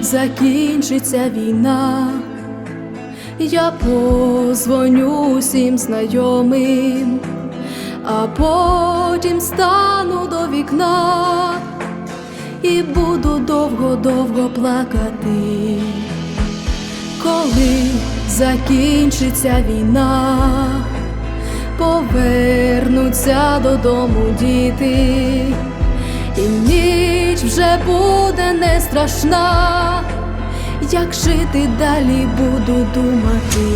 закінчиться війна, я позвоню всім знайомим, а потім стану до вікна і буду довго-довго плакати, коли закінчиться війна, повернуться додому діти, і вже буде не страшна, як жити далі буду думати.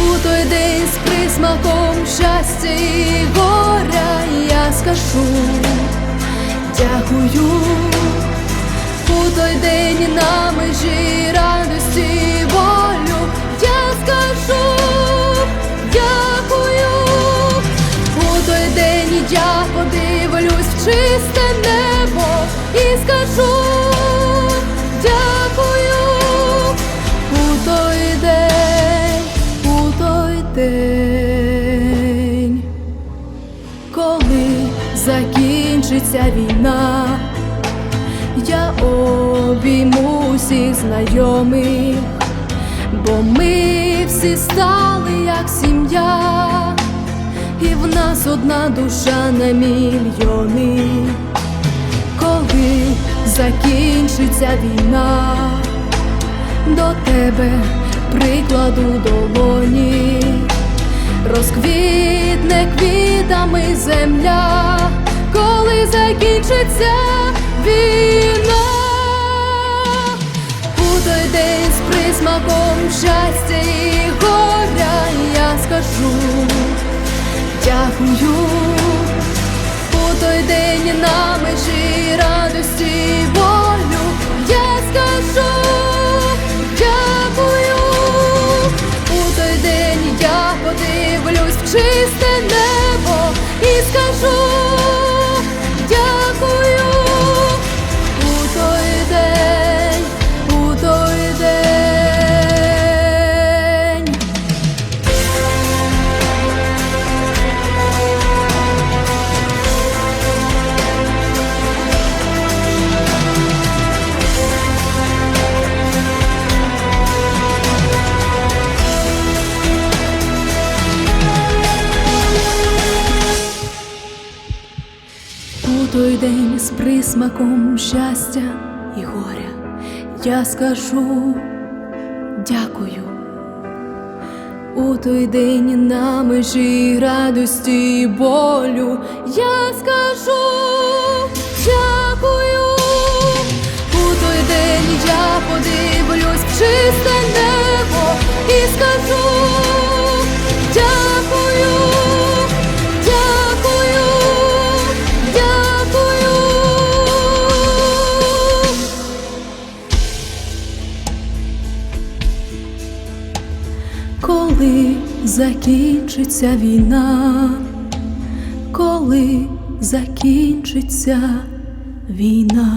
У той день з присмаком щастя і горя я скажу дякую. У той день на межі радості скажу дякую. У той день, у той день, коли закінчиться війна, я обійму всіх знайомих, бо ми всі стали як сім'я, і в нас одна душа на мільйони, коли закінчиться війна, до тебе прикладу долоні, розквітне квітами земля, коли закінчиться війна, у той день з присмаком щастя і горя я скажу дякую. Той день на чисте небо і скажу той день з присмаком щастя і горя я скажу дякую. У той день на межі радості і болю Коли закінчиться війна, коли закінчиться війна.